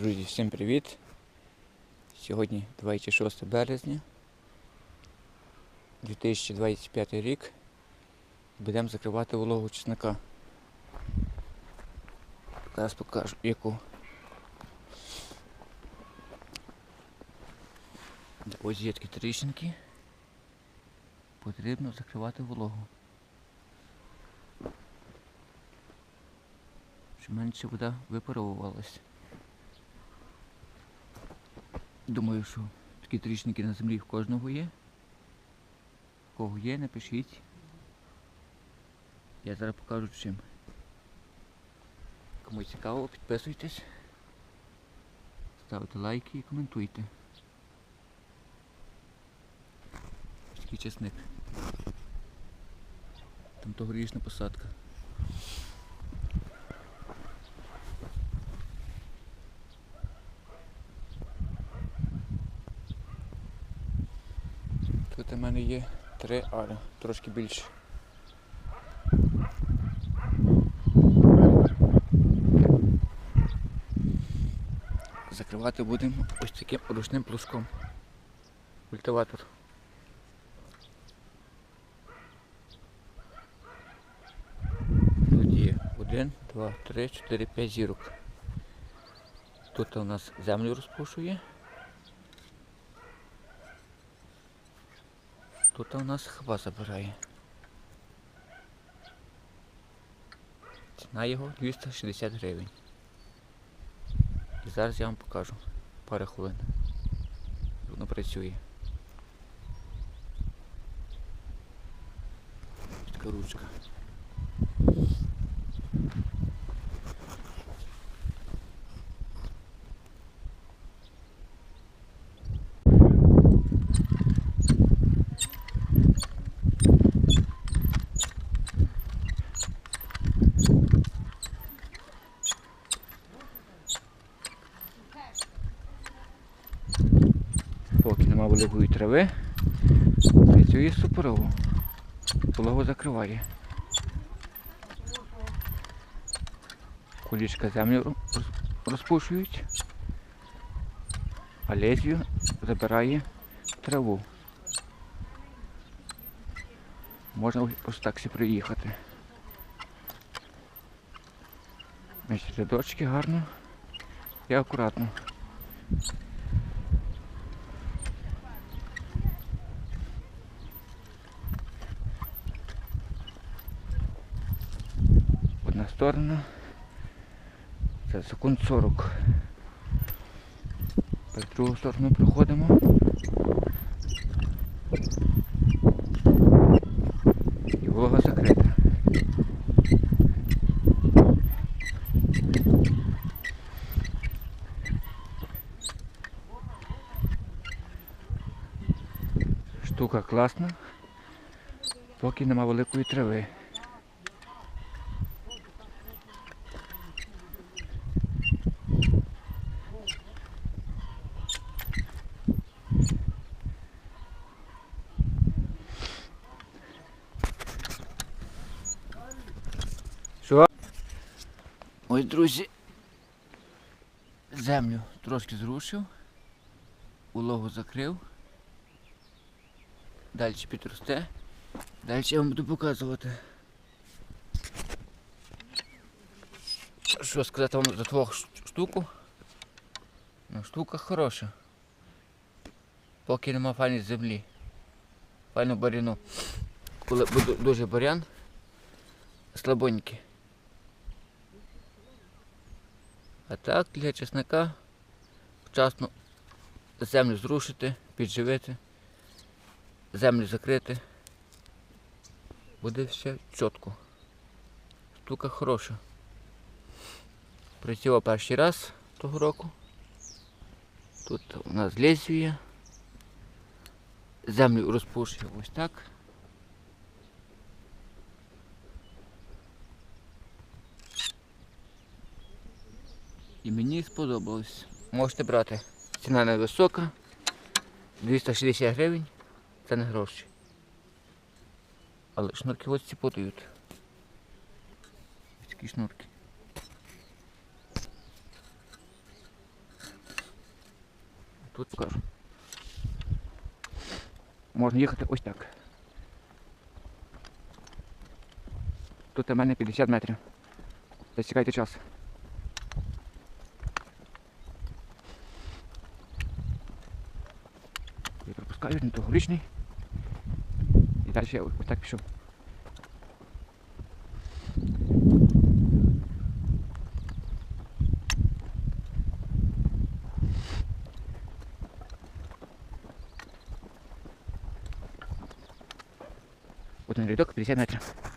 Друзі, всім привіт! Сьогодні 26 березня 2025 рік. Будемо закривати вологу чесника. Зараз покажу яку. Ось є такі тріщинки. Потрібно закривати вологу. Щоб менше вода випаровувалась. Думаю, що такі трішники на землі в кожного є. Кого є, напишіть. Я зараз покажу чим. Кому цікаво, підписуйтесь, ставте лайки і коментуйте. Такий чесник. Там тогорічна посадка. Тут у мене є три ари, трошки більше. Закривати будемо ось таким ручним плуском. Культиватор. Тут є один, два, три, чотири, п'ять зірок. Тут у нас землю розпушує. Тут у нас хва забирає. Ціна його 260 гривень. І зараз я вам покажу пару хвилин. Воно працює. Така ручка. Поки нема великої трави, працює суперово. Вологу закриває. Кулічка землю розпушують, а лезвію забирає траву. Можна ось так сі приїхати. Значить, рядочки гарно і акуратно. Сторона. Це секунд 40. Тепер другу сторону проходимо. І волога закрита. Штука класна, поки нема великої трави. Що? Ось, друзі, землю трошки зрушив, улогу закрив. Далі підросте. Далі я вам буду показувати. Що сказати вам за твого штуку? Ну, штука хороша. Поки нема файної землі. Файну баріну. Коли буде дуже барян, слабонький. А так для чесника вчасно землю зрушити, підживити, землю закрити. Буде все чітко. Штука хороша. Працював перший раз того року. Тут у нас лезвія. Землю розпушує ось так. І мені сподобалось. Можете брати. Ціна невисока. 260 гривень. Це не гроші. Але шнурки ось ці путають. Ось такі шнурки. тут покажу. Можна їхати ось так. Тут у мене 50 метрів. Засікайте час. Я пропускаю, не тогорічний. І далі я ось так пішов. Один рядок 50 метрів.